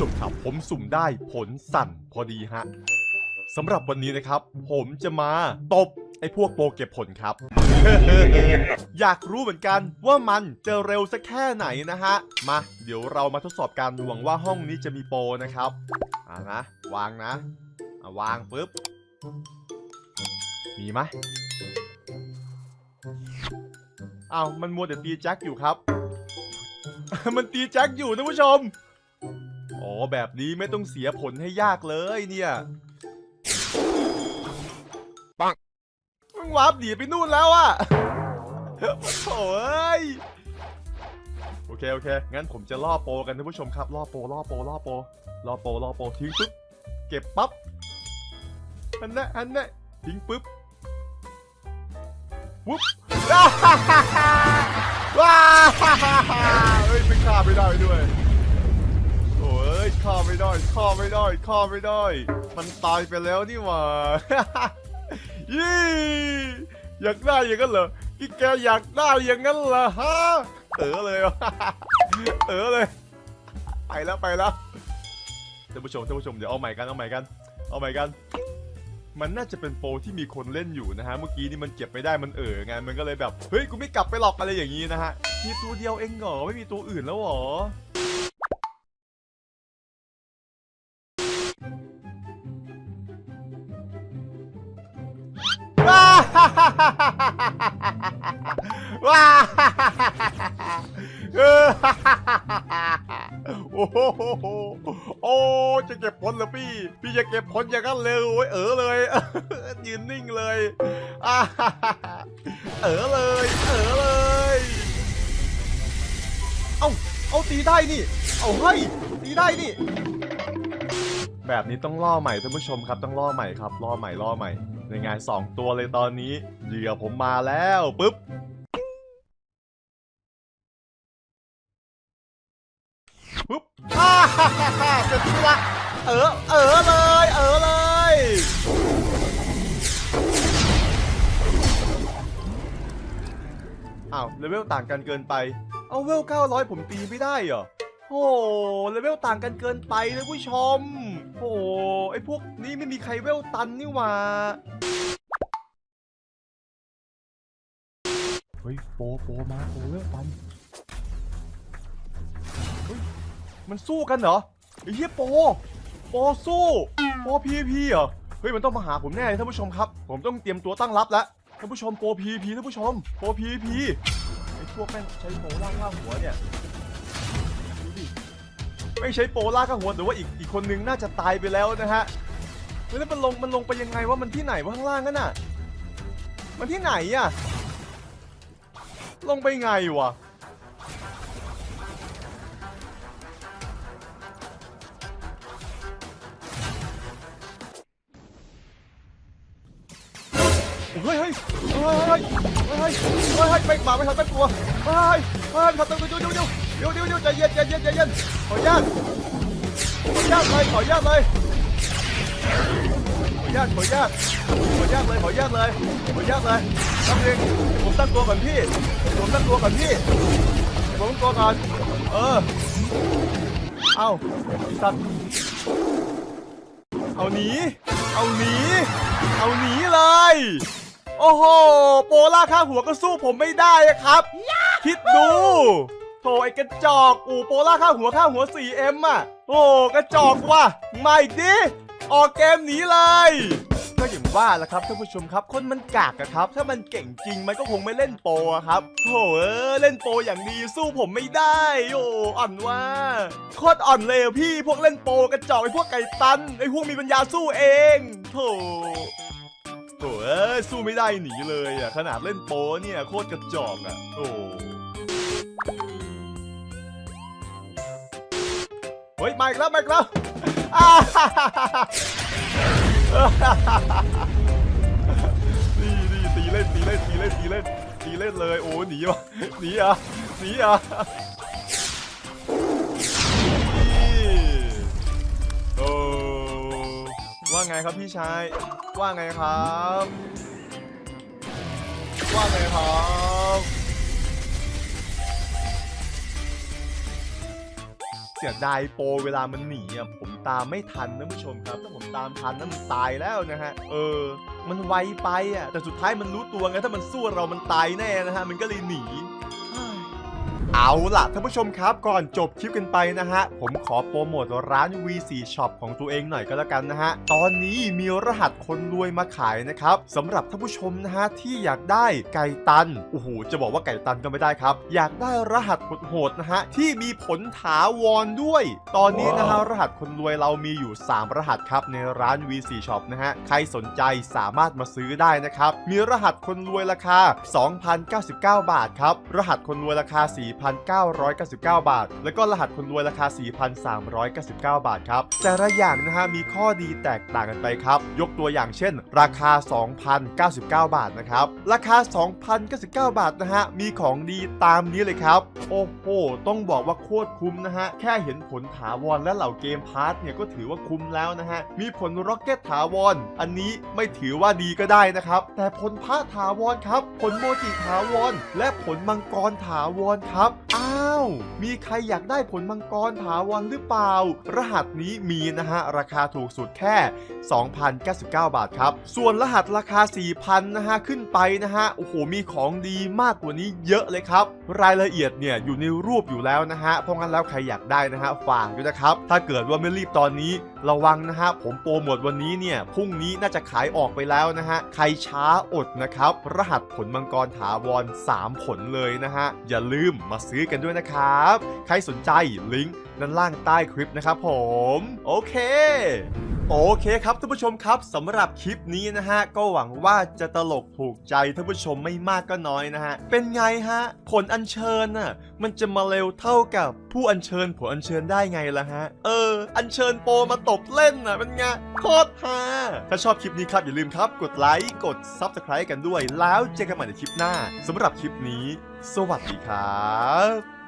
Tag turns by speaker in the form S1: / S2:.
S1: ชมครับผมสุ่มได้ผลสั่นพอดีฮะสำหรับวันนี้นะครับ ผมจะมาตบไอ้พวกโปรเก็บผลครับ อยากรู้เหมือนกันว่ามันจะเร็วสักแค่ไหนนะฮะ มา เดี๋ยวเรามาทดสอบการหวงว่าห้องนี้จะมีโปรนะครับอ่านะวางนะาวางปุ๊บ มีไหมอ้าวมันมัวแต่ตีแจ็คอยู่ครับ มันตีแจ็คอยู่ท่านผู้ชม แบบนี้ไม่ต้องเสียผลให้ยากเลยเนี่ยปังมึงวาร์ปหนีไปนู่นแล้วอะโถ่เอ้ยโอเคโอเค งั้นผมจะล่อโปรกันท่านผู้ชมครับล่อโปรล่อโปรล่อโปรล่อโปรล่อโปรทิ้งปุ๊บเก็บปั๊บอันนั้นอันนั้นทิ้งปุ๊บวุ๊บว้าว้าเฮ้ยไม่ฆ่าไม่ได้ด้วยโอ้ย ฆ่าไม่ได้ฆ่าไม่ได้ฆ่าไม่ได้ มันตายไปแล้วนี่หว่า ยี่อยากได้อย่างนั้นเหรอพี่แกอยากได้อย่างนั้นเหรอฮะเออเลยวะเออเลย ไปแล้วไปแล้วท่านผู้ชมท่านผู้ชมเดี๋ยวเอาใหม่กันเอาใหม่กันเอาใหม่กัน มันน่าจะเป็นโปรที่มีคนเล่นอยู่นะฮะเมื่อกี้นี่มันเก็บไม่ได้มันเอ๋อไงมันก็เลยแบบเฮ้ยกูไม่กลับไปหรอกอะไรอย่างนี้นะฮะมีตัวเดียวเองเหรอไม่มีตัวอื่นแล้วหรอ ว้าโอ้โหโอ้จะเก็บผลเหรอพี่ พี่จะเก็บผลอย่างนั้นเลยโอ้ยเออเลยยืนนิ่งเลยเออเลยเออเลยเอาเอาตีได้นี่ เอาให้ตีได้นี่ แบบนี้ต้องล่อใหม่ท่านผู้ชมครับต้องล่อใหม่ครับล่อใหม่ล่อใหม่ ในงานสองตัวเลยตอนนี้เหยื่อผมมาแล้วปุ๊บปุ๊บอ่าฮ่าฮ่าฮ่าเสร็จละเออเออเลย เออเลย อ้าวเลเวลต่างกันเกินไป เอาเวล900 ผมตีไม่ได้เหรอ โอ้เลเวลต่างกันเกินไปเลยผู้ชม โอ้ไอพวกนี้ไม่มีใครเวลตันนี่หว่าเฮ้ยโปโปมาโปเวลตันเฮ้ยมันสู้กันเหรอไอ้เหี้ยโปโปสู้โปพีพีเหรอเฮ้ยมันต้องมาหาผมแน่เลยท่านผู้ชมครับ ผมต้องเตรียมตัวตั้งรับแล้วท่านผู้ชมโปพีพีท่านผู้ชมโปพีพีไอ้พวกแม่งใช้โปล่างล่างหัวเนี่ย ไม่ใช่โปล่าข้างหัวแต่ว่าอีกอีกคนนึงน่าจะตายไปแล้วนะฮะแล้วมันลงมันลงไปยังไงว่ามันที่ไหนวะข้างล่างนั่นน่ะ มันที่ไหนอะลงไปไงวะ เฮ้ยเฮ้ยเฮ้ยเฮ้ยเฮ้ยเฮ้ยไปหมาไม่ทันไปกลัวเฮ้ยเฮ้ยทันตัวเดี๋ยวเดี๋ยวเดี๋ยวเดี๋ยวเดี๋ยวเดี๋ยวใจเย็นใจเย็นใจเย็นขออนุญาตขออนุญาตเลยขออนุญาตเลยขออนุญาตขออนุญาตขออนุญาตเลยขออนุญาตเลยขออนุญาตเลยแป๊บนึงผมตั้งตัวก่อนพี่ผมตั้งตัวก่อนพี่ผมตั้งตัวก่อนเออเอาสัตว์เอาหนี เอาหนี เอาหนีเลย โอ้โห โปล่าข้าหัวก็สู้ผมไม่ได้ครับ คิดดูโถไอ้กระจอกอูโปล่าข้าหัวข้าหัว 4M อะ โอ้กระจอกว่ะมาอีกดิ ออกเกมหนีเลยก็อย่างว่าแหละครับท่านผู้ชมครับ คนมันกากอะครับ ถ้ามันเก่งจริงมันก็คงไม่เล่นโปะครับโถเออเล่นโปอย่างดีสู้ผมไม่ได้ โอ้อ่อนว่าโคตรอ่อนเลยพี่พวกเล่นโปกระจอกไอ้พวกไก่ตันไอ้พวกมีปัญญาสู้เองโถ เอ้ยสู้ไม่ได้หนีเลยอะขนาดเล่นโป้เนี่ยโคตรกระจอกอะ โอ้เฮ้ยมาอีกแล้วมาอีกแล้วนี่นี่ตีเล่นตีเล่นตีเล่นตีเล่นตีเล่นเลยโอ้หนีวะหนีอะหนีอะ ว่าไงครับพี่ชาย ว่าไงครับ ว่าไงครับเสียดายโปรเวลามันหนีอะผมตามไม่ทันนะผู้ชมครับถ้าผมตามทันนั้นมันตายแล้วนะฮะ เออ มันไวไปอะแต่สุดท้ายมันรู้ตัวไงถ้ามันสู้เรามันตายแน่นะฮะมันก็เลยหนี เอาล่ะท่านผู้ชมครับก่อนจบคลิปกันไปนะฮะ ผมขอโปรโมทร้าน V4 Shop ของตัวเองหน่อยก็แล้วกันนะฮะ ตอนนี้มีรหัสคนรวยมาขายนะครับสำหรับท่านผู้ชมนะฮะ ที่อยากได้ไก่ตันโอ้โหจะบอกว่าไก่ตันก็ไม่ได้ครับ อยากได้รหัสโหดๆนะฮะ ที่มีผลถาวรด้วย ตอนนี้นะฮะรหัสคนรวยเรามีอยู่ 3 รหัสครับในร้าน V4 Shop นะฮะใครสนใจสามารถมาซื้อได้นะครับมีรหัสคนรวยราคา 2,099 บาทครับรหัสคนรวยราคา4,999 บาท แล้วก็รหัสคนรวยราคา 4,399 บาทครับ แต่ละอย่างนะฮะมีข้อดีแตกต่างกันไปครับ ยกตัวอย่างเช่น ราคา 2,099 บาทนะครับ ราคา 2,099 บาทนะฮะมีของดีตามนี้เลยครับ โอ้โห ต้องบอกว่าโคตรคุ้มนะฮะ แค่เห็นผลถาวรและเหล่าเกมพาร์ทเนี่ยก็ถือว่าคุ้มแล้วนะฮะ มีผลร็อกเก็ตถาวรอันนี้ไม่ถือว่าดีก็ได้นะครับ แต่ผลพระถาวรครับ ผลโมจิถาวรและผลมังกรถาวรครับอ้าว มีใครอยากได้ผลมังกรถาวรหรือเปล่า รหัสนี้มีนะฮะ ราคาถูกสุดแค่ 2,099 บาทครับ ส่วนรหัสราคา 4,000 นะฮะ ขึ้นไปนะฮะ โอ้โห มีของดีมากกว่านี้เยอะเลยครับ รายละเอียดเนี่ยอยู่ในรูปอยู่แล้วนะฮะ เพราะงั้นแล้วใครอยากได้นะฮะ ฝากด้วยนะครับ ถ้าเกิดว่าไม่รีบตอนนี้ ระวังนะฮะ ผมโปรโมทวันนี้เนี่ย พรุ่งนี้น่าจะขายออกไปแล้วนะฮะ ใครช้าอดนะครับ รหัสผลมังกรถาวร 3 ผลเลยนะฮะ อย่าลืมมาซื้อกันด้วยนะครับ ใครสนใจลิงก์ด้านล่างใต้คลิปนะครับผม โอเค โอเคครับท่านผู้ชมครับสำหรับคลิปนี้นะฮะ ก็หวังว่าจะตลกถูกใจท่านผู้ชมไม่มากก็น้อยนะฮะ เป็นไงฮะ ผลอัญเชิญน่ะมันจะมาเร็วเท่ากับผู้อัญเชิญผลอัญเชิญได้ไงล่ะฮะ เออ อัญเชิญโปรมาตบเล่นน่ะเป็นไงโคตรฮาถ้าชอบคลิปนี้ครับอย่าลืมครับ กดไลค์กด Subscribe กันด้วย แล้วเจอกันใหม่ในคลิปหน้าสำหรับคลิปนี้ สวัสดีครับ